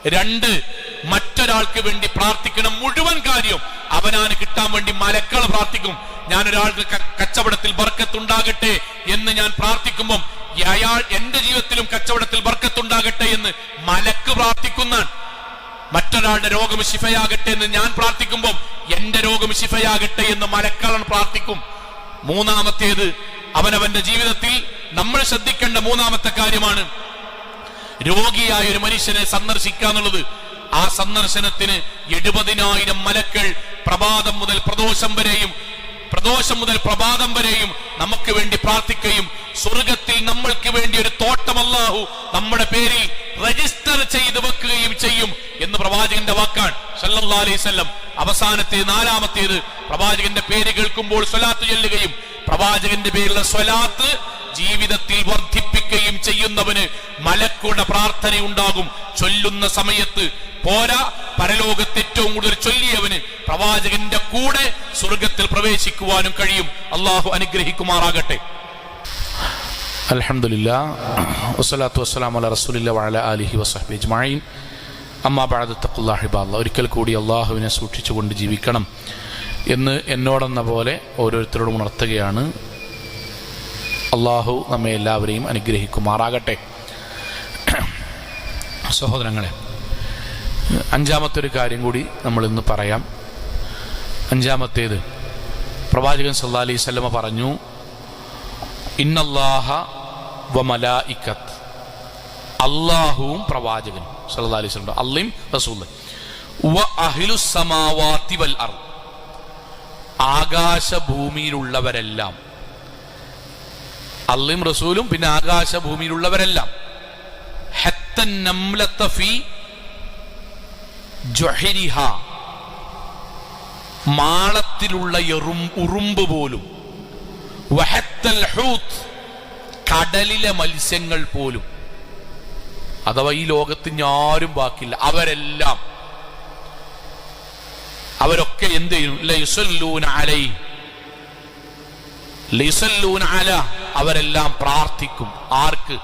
രണ്ട് മറ്റൊരാൾക്ക് വേണ്ടി പ്രാർത്ഥിക്കണം മുഴുവൻ കാര്യം അവനാന് കിട്ടാൻ വേണ്ടി മലക്കൾ പ്രാർത്ഥിക്കും. ഞാൻ ഒരാൾക്ക് കച്ചവടത്തിൽ ബർക്കത്തുണ്ടാകട്ടെ എന്ന് ഞാൻ പ്രാർത്ഥിക്കുമ്പം അയാൾ എന്റെ ജീവിതത്തിലും കച്ചവടത്തിൽ ബർക്കത്തുണ്ടാകട്ടെ എന്ന് മലക്ക് പ്രാർത്ഥിക്കുന്നതാണ് മറ്റൊരാളുടെ രോഗം ശിഫയാകട്ടെ എന്ന് ഞാൻ പ്രാർത്ഥിക്കുമ്പോൾ എന്റെ രോഗം ശിഫയാകട്ടെ എന്ന് മലക്കളൻ പ്രാർത്ഥിക്കും. മൂന്നാമത്തേത് അവനവന്റെ ജീവിതത്തിൽ നമ്മൾ ശ്രദ്ധിക്കേണ്ട മൂന്നാമത്തെ കാര്യമാണ് രോഗിയായ ഒരു മനുഷ്യനെ സന്ദർശിക്കുക എന്നുള്ളത്. ആ സന്ദർശനത്തിന് എഴുപതിനായിരം മലക്കൾ പ്രഭാതം മുതൽ പ്രദോഷം വരെയും പ്രദോഷം മുതൽ പ്രഭാതം വരെയും നമുക്ക് വേണ്ടി പ്രാർത്ഥിക്കുകയും സ്വർഗത്തിൽ നമ്മൾക്ക് വേണ്ടി ഒരു തോട്ടമല്ലാഹു നമ്മുടെ പേരിൽ രജിസ്റ്റർ ചെയ്ത് വെക്കുകയും ചെയ്യും എന്ന് പ്രവാചകന്റെ വാക്കാണ്. സല്ലല്ലാഹു അലൈഹി വസല്ലം. അവസാനത്തെ നാലാമത്തേത് പ്രവാചകന്റെ പേര് കേൾക്കുമ്പോൾ സ്വലാത്ത് ചെല്ലുകയും പ്രവാചകന്റെ പേരിലുള്ള സ്വലാത്ത് ജീവിതത്തിൽ വർദ്ധിപ്പിക്കുകയും ചെയ്യുന്നവന് മലക്കുടെ പ്രാർത്ഥനയുണ്ടാകും ചൊല്ലുന്ന സമയത്ത് പോരാ പരലോകത്ത് ഏറ്റവും കൂടുതൽ ചൊല്ലിയവന് പ്രവാചകന്റെ കൂടെ സ്വർഗത്തിൽ പ്രവേശിക്കുവാനും കഴിയും. അള്ളാഹു അനുഗ്രഹിക്കുമാറാകട്ടെ. അലഹമില്ല വസ്സലാത്തു വസ്സലാം അല റസൂലില്ല വഅല ആലിഹി വസഹബി അജ്മഈൻ. അമ്മാ ബഅദ തഖുല്ലാഹിബാല്ല ഒരിക്കൽ കൂടി അള്ളാഹുവിനെ സൂക്ഷിച്ചുകൊണ്ട് ജീവിക്കണം എന്ന് എന്നോടെന്ന പോലെ ഓരോരുത്തരോടും ഉണർത്തുകയാണ്. അള്ളാഹു നമ്മെ എല്ലാവരെയും അനുഗ്രഹിക്കുമാറാകട്ടെ. സഹോദരങ്ങളെ അഞ്ചാമത്തെ ഒരു കാര്യം കൂടി നമ്മൾ ഇന്ന് പറയാം. അഞ്ചാമത്തേത് പ്രവാചകൻ സല്ലാ അലൈഹി സ്വലമ പറഞ്ഞു ഇന്നല്ലാഹ അള്ളാഹുവും സല്ലല്ലാഹു അലൈഹി അള്ളയും വ വൽ ആകാശഭൂമിയിലുള്ളവരെല്ലാം. അള്ളയും റസൂലും പിന്നെ ആകാശഭൂമിയിലുള്ളവരെല്ലാം. മാളത്തിലുള്ള ഉറുമ്പ് പോലും. കടലിലെ മത്സ്യങ്ങൾ പോലും. അഥവാ ഈ ലോകത്ത് ഞാരും ബാക്കില്ല അവരെല്ലാം അവരൊക്കെ എന്ത് ചെയ്യും? അലൈ. അവരെല്ലാം പ്രാർത്ഥിക്കും. ആർക്ക്?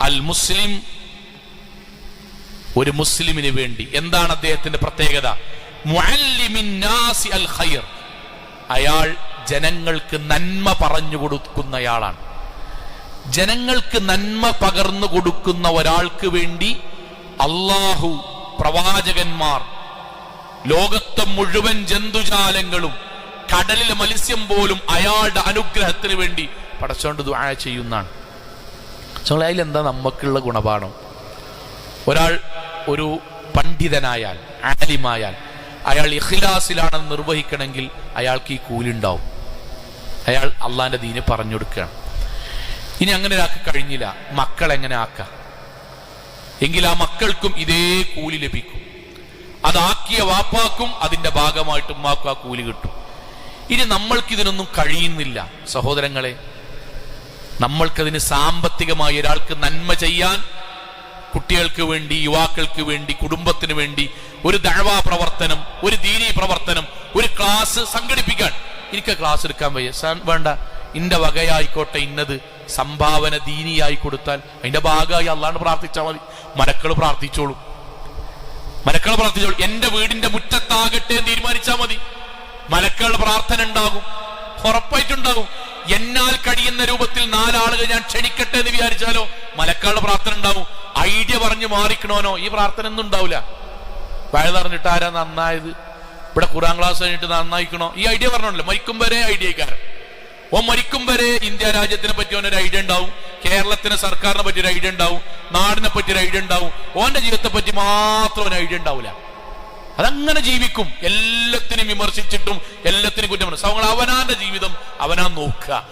അൽ മുസ്ലിം. ഒരു മുസ്ലിമിന് വേണ്ടി. എന്താണ് അദ്ദേഹത്തിന്റെ പ്രത്യേകത? അയാൾ ജനങ്ങൾക്ക് നന്മ പറഞ്ഞു കൊടുക്കുന്നയാളാണ്. ജനങ്ങൾക്ക് നന്മ പകർന്നു കൊടുക്കുന്ന ഒരാൾക്ക് വേണ്ടി അള്ളാഹു പ്രവാചകന്മാർ ലോകത്തെ മുഴുവൻ ജന്തുജാലങ്ങളും കടലിലെ മത്സ്യം പോലും അയാളുടെ അനുഗ്രഹത്തിന് വേണ്ടി പടച്ചോണ്ട് ദുആ ചെയ്യുന്നതാണ്. അതിലെന്താ നമുക്കുള്ള ഗുണപാഠം? ഒരാൾ ഒരു പണ്ഡിതനായാൽ ആലിമായാൽ അയാൾ ഇഖ്ലാസിലാണെന്ന് നിർവഹിക്കണമെങ്കിൽ അയാൾക്ക് ഈ കൂലുണ്ടാവും. അയാൾ അള്ളാന്റെ ദീന് പറഞ്ഞു കൊടുക്കുകയാണ് ഇനി അങ്ങനെ ഒരാൾക്ക് കഴിഞ്ഞില്ല. മക്കൾ എങ്ങനെ ആക്ക? എങ്കിൽ ആ മക്കൾക്കും ഇതേ കൂലി ലഭിക്കും. അതാക്കിയ വാപ്പാക്കും അതിന്റെ ഭാഗമായിട്ട് ഉമ്മാക്കും ആ കൂലി കിട്ടും. ഇനി നമ്മൾക്ക് ഇതിനൊന്നും കഴിയുന്നില്ല. സഹോദരങ്ങളെ നമ്മൾക്കതിന് സാമ്പത്തികമായി ഒരാൾക്ക് നന്മ ചെയ്യാൻ കുട്ടികൾക്ക് വേണ്ടി യുവാക്കൾക്ക് വേണ്ടി കുടുംബത്തിന് വേണ്ടി ഒരു ദഴവാ പ്രവർത്തനം ഒരു ദീനി പ്രവർത്തനം ഒരു ക്ലാസ് സംഘടിപ്പിക്കാൻ. എനിക്ക് ക്ലാസ് എടുക്കാൻ വയ്യ. വേണ്ട. ഇന്റെ വകയായിക്കോട്ടെ ഇന്നത് സംഭാവന ദീനിയായി കൊടുത്താൽ അതിന്റെ ഭാഗമായി അല്ലാണ്ട് പ്രാർത്ഥിച്ചാൽ മതി. മരക്കൾ പ്രാർത്ഥിച്ചോളൂ. മലക്കൾ പ്രാർത്ഥിച്ചോളൂ. എന്റെ വീടിന്റെ മുറ്റത്താകട്ടെ എന്ന് തീരുമാനിച്ചാൽ മതി. മരക്കൾ പ്രാർത്ഥന ഉണ്ടാകും. ഉറപ്പായിട്ടുണ്ടാകും. എന്നാൽ കഴിയുന്ന രൂപത്തിൽ നാലാളുകൾ ഞാൻ ക്ഷണിക്കട്ടെ എന്ന് വിചാരിച്ചാലോ മലക്കാളുടെ പ്രാർത്ഥന ഉണ്ടാവും ഐഡിയ പറഞ്ഞു മാറിക്കണോനോ? ഈ പ്രാർത്ഥന ഒന്നും ഉണ്ടാവില്ല. വഴുതറിഞ്ഞിട്ട് ആരാ നന്നായത്? ഇവിടെ ഖുറാൻ ക്ലാസ് കഴിഞ്ഞിട്ട് നന്നായിക്കണോ? ഈ ഐഡിയ പറഞ്ഞോണ്ടല്ലോ? മരിക്കും വരെ ഐഡിയക്കാരൻ. ഓ മരിക്കും വരെ ഇന്ത്യ രാജ്യത്തിനെ പറ്റി ഓനൊരു ഐഡിയ ഉണ്ടാവും. കേരളത്തിന് സർക്കാരിനെ പറ്റി ഒരു ഐഡിയ ഉണ്ടാവും. നാടിനെ പറ്റി ഒരു ഐഡിയ ഉണ്ടാവും. ഓന്റെ ജീവിതത്തെ പറ്റി മാത്രം ഒരു ഐഡിയ ഉണ്ടാവില്ല അതങ്ങനെ ജീവിക്കും. എല്ലാത്തിനും വിമർശിച്ചിട്ടും എല്ലാത്തിനും കുറ്റം സൗങ്ങൾ അവനാന്റെ ജീവിതം അവനാ നോക്കുക.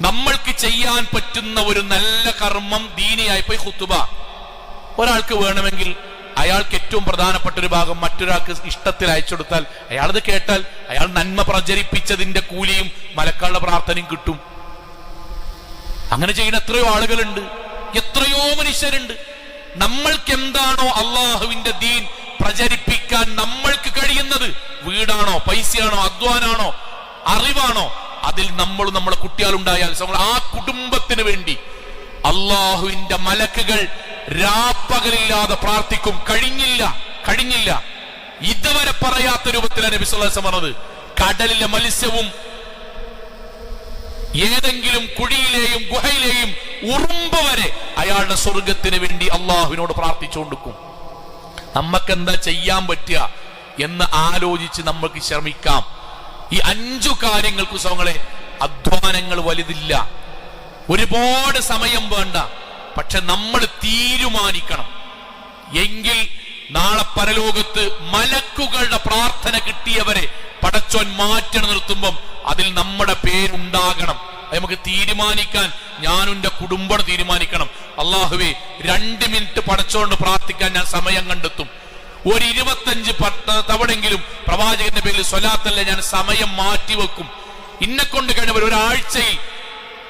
നമ്മൾക്ക് ചെയ്യാൻ പറ്റുന്ന ഒരു നല്ല കർമ്മം ദീനിയായി പോയി ഹുത്തുബ ഒരാൾക്ക് വേണമെങ്കിൽ അയാൾക്ക് ഏറ്റവും പ്രധാനപ്പെട്ട ഒരു ഭാഗം മറ്റൊരാൾക്ക് ഇഷ്ടത്തിൽ അയച്ചു കൊടുത്താൽ അയാളത് കേട്ടാൽ അയാൾ നന്മ പ്രചരിപ്പിച്ചതിന്റെ കൂലിയും മലക്കാളുടെ പ്രാർത്ഥനയും കിട്ടും. അങ്ങനെ ചെയ്യുന്ന എത്രയോ ആളുകളുണ്ട് എത്രയോ മനുഷ്യരുണ്ട്. നമ്മൾക്ക് എന്താണോ അള്ളാഹുവിന്റെ ദീൻ പ്രചരിപ്പിക്കാൻ നമ്മൾക്ക് കഴിയുന്നത്? വീടാണോ പൈസയാണോ അധ്വാനാണോ അറിവാണോ? അതിൽ നമ്മൾ നമ്മളെ കുട്ടികളുണ്ടായാൽ ആ കുടുംബത്തിന് വേണ്ടി അള്ളാഹുവിന്റെ മലക്കുകൾ രാപ്പകലില്ലാതെ പ്രാർത്ഥിക്കും. കഴിഞ്ഞില്ല. കഴിഞ്ഞില്ല. ഇതുവരെ പറയാത്ത രൂപത്തിലാണ് അലൈഹി പറഞ്ഞത്. കടലിലെ മത്സ്യവും ഏതെങ്കിലും കുഴിയിലെയും ഗുഹയിലെയും ഉറുമ്പ് വരെ അയാളുടെ സ്വർഗത്തിന് വേണ്ടി അള്ളാഹുവിനോട് പ്രാർത്ഥിച്ചുകൊണ്ടിരിക്കും. നമ്മക്ക് എന്താ ചെയ്യാൻ പറ്റുക എന്ന് ആലോചിച്ച് നമ്മൾക്ക് ശ്രമിക്കാം. ഈ അഞ്ചു കാര്യങ്ങൾക്ക് സ്വങ്ങളെ അധ്വാനങ്ങൾ വലുതില്ല. ഒരുപാട് സമയം വേണ്ട. പക്ഷെ നമ്മൾ തീരുമാനിക്കണം. എങ്കിൽ നാളെ പരലോകത്ത് മലക്കുകളുടെ പ്രാർത്ഥന കിട്ടിയവരെ പടച്ചോൻ മാറ്റി നിർത്തുമ്പം അതിൽ നമ്മുടെ പേരുണ്ടാകണം. നമുക്ക് തീരുമാനിക്കാൻ ഞാനും എന്റെ കുടുംബം തീരുമാനിക്കണം. അള്ളാഹുവേ രണ്ട് മിനിറ്റ് പടച്ചോണ്ട് പ്രാർത്ഥിക്കാൻ ഞാൻ സമയം കണ്ടെത്തും. ഒരു ഇരുപത്തഞ്ച് പട്ട തവണെങ്കിലും പ്രവാചകന്റെ പേരിൽ സ്വലാത്തല്ല ഞാൻ സമയം മാറ്റി വെക്കും. ഇന്നെ കൊണ്ട് കഴിഞ്ഞവർ ഒരാഴ്ചയിൽ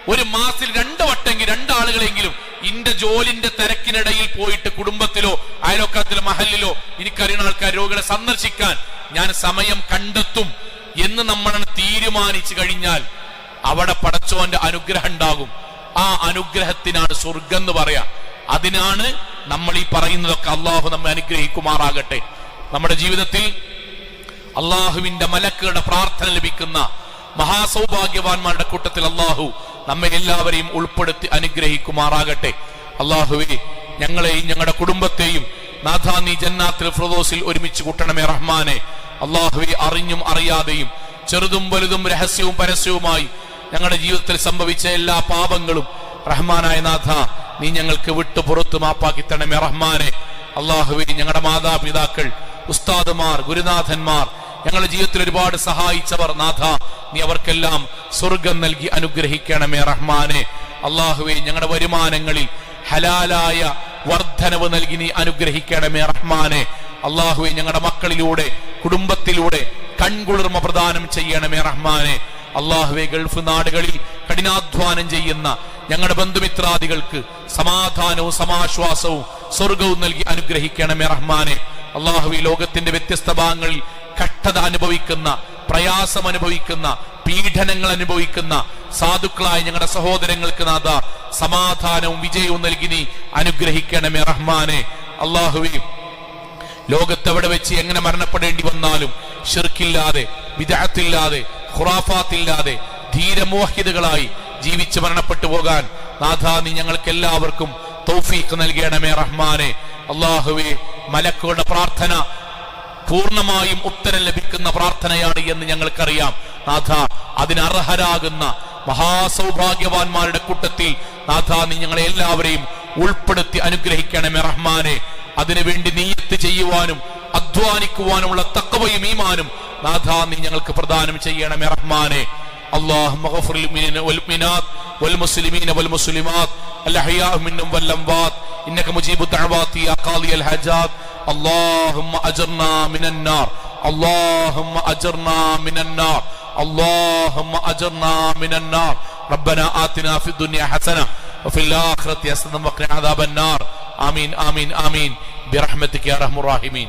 ഒരു മാസത്തിൽ രണ്ട് വട്ടെങ്കിൽ രണ്ടാളുകളെങ്കിലും ഇന്റെ ജോലിന്റെ തിരക്കിനിടയിൽ പോയിട്ട് കുടുംബത്തിലോ അയലോക്കത്തിലോ മഹലിലോ എനിക്കറിയുന്ന ആൾക്കാർ രോഗികളെ സന്ദർശിക്കാൻ ഞാൻ സമയം കണ്ടെത്തും എന്ന് നമ്മൾ തീരുമാനിച്ചു കഴിഞ്ഞാൽ അവിടെ പടച്ചോന്റെ അനുഗ്രഹം ഉണ്ടാകും. ആ അനുഗ്രഹത്തിനാണ് സ്വർഗം എന്ന് പറയാം. അതിനാണ് നമ്മൾ ഈ പറയുന്നതൊക്കെ അള്ളാഹു നമ്മെ അനുഗ്രഹിക്കുമാറാകട്ടെ. നമ്മുടെ ജീവിതത്തിൽ അള്ളാഹുവിന്റെ മലക്കുകളുടെ പ്രാർത്ഥന ലഭിക്കുന്ന മഹാസൗഭാഗ്യവാന്മാരുടെ കൂട്ടത്തിൽ അള്ളാഹു നമ്മെ എല്ലാവരെയും ഉൾപ്പെടുത്തി അനുഗ്രഹിക്കുമാറാകട്ടെ. അള്ളാഹുവെ ഞങ്ങളെയും ഞങ്ങളുടെ കുടുംബത്തെയും നാഥാനി ജന്നാത്തിൽ ഫ്രദോസിൽ ഒരുമിച്ച് കൂട്ടണമേ റഹ്മാനെ. അള്ളാഹുവെ അറിഞ്ഞും അറിയാതെയും ചെറുതും വലുതും രഹസ്യവും പരസ്യവുമായി ഞങ്ങളുടെ ജീവിതത്തിൽ സംഭവിച്ച എല്ലാ പാപങ്ങളും റഹ്മാനായ നാഥ നീ ഞങ്ങൾക്ക് വിട്ടു പുറത്തു മാപ്പാക്കി തണമേ റഹ്മാനെ. അള്ളാഹുവെ ഞങ്ങളുടെ മാതാപിതാക്കൾ ഉസ്താദുമാർ ഗുരുനാഥന്മാർ ഞങ്ങളുടെ ജീവിതത്തിൽ ഒരുപാട് സഹായിച്ചവർ നാഥ നീ അവർക്കെല്ലാം സ്വർഗം നൽകി അനുഗ്രഹിക്കണമേ റഹ്മാനെ. അള്ളാഹുവെ ഞങ്ങളുടെ വരുമാനങ്ങളിൽ ഹലാലായ വർധനവ് നൽകി നീ അനുഗ്രഹിക്കണമേ റഹ്മാനെ. അള്ളാഹുവെ ഞങ്ങളുടെ മക്കളിലൂടെ കുടുംബത്തിലൂടെ കൺകുളിർമ പ്രദാനം ചെയ്യണമേ റഹ്മാനെ. അള്ളാഹുവെ ഗൾഫ് നാടുകളിൽ കഠിനാധ്വാനം ചെയ്യുന്ന ഞങ്ങളുടെ ബന്ധുമിത്രാദികൾക്ക് സമാധാനവും സമാശ്വാസവും സ്വർഗവും നൽകി അനുഗ്രഹിക്കണമേ റഹ്മാനെ. അള്ളാഹുവെ ലോകത്തിന്റെ വ്യത്യസ്ത ഭാഗങ്ങളിൽ കഷ്ടത അനുഭവിക്കുന്ന പ്രയാസം അനുഭവിക്കുന്ന പീഡനങ്ങൾ അനുഭവിക്കുന്ന സാധുക്കളായ ഞങ്ങളുടെ സഹോദരങ്ങൾക്ക് നാഥ സമാധാനവും വിജയവും നൽകി നീ അനുഗ്രഹിക്കണമേ റഹ്മാനെ. ലോകത്ത് ലോകത്തെവിടെ വെച്ച് എങ്ങനെ മരണപ്പെടേണ്ടി വന്നാലും ഷിർക്കില്ലാതെ വിദഗ്ധത്തില്ലാതെ ഖുറാഫാത്തില്ലാതെ ധീരമോഹിതകളായി ജീവിച്ച് മരണപ്പെട്ടു പോകാൻ നാഥ നീ ഞങ്ങൾക്ക് എല്ലാവർക്കും തൗഫീഖ് നൽകണമേ റഹ്മാനെ. അള്ളാഹുവേ മലക്കുകളുടെ പ്രാർത്ഥന പൂർണ്ണമായും ഉത്തരം ലഭിക്കുന്ന പ്രാർത്ഥനയാണ് എന്ന് ഞങ്ങൾക്കറിയാം നാഥ അതിനർഹരാകുന്ന മഹാസൗഭാഗ്യവാന്മാരുടെ കൂട്ടത്തിൽ നാഥ നീ ഞങ്ങളെ എല്ലാവരെയും ഉൾപ്പെടുത്തി അനുഗ്രഹിക്കണമേ റഹ്മാനെ അതിനുവേണ്ടി നീയത്ത് ചെയ്യുവാനും അധ്വാനിക്കുവാനുമുള്ള തക്കവയും ഈമാനും നാഥ നീ ഞങ്ങൾക്ക് പ്രദാനം ചെയ്യണമേ റഹ്മാനെ اللهم اغفر للمؤمنين والمؤمنات والمسلمين والمسلمات الأحياء منهم والأموات إنك مجيب الدعوات يا قاضي الحاجات اللهم أجرنا من النار. اللهم أجرنا من النار. اللهم أجرنا من النار. ربنا آتنا في الدنيا حسنة وفي الآخرة حسنة وقنا عذاب النار. آمين آمين آمين. برحمتك يا رحم الراحمين.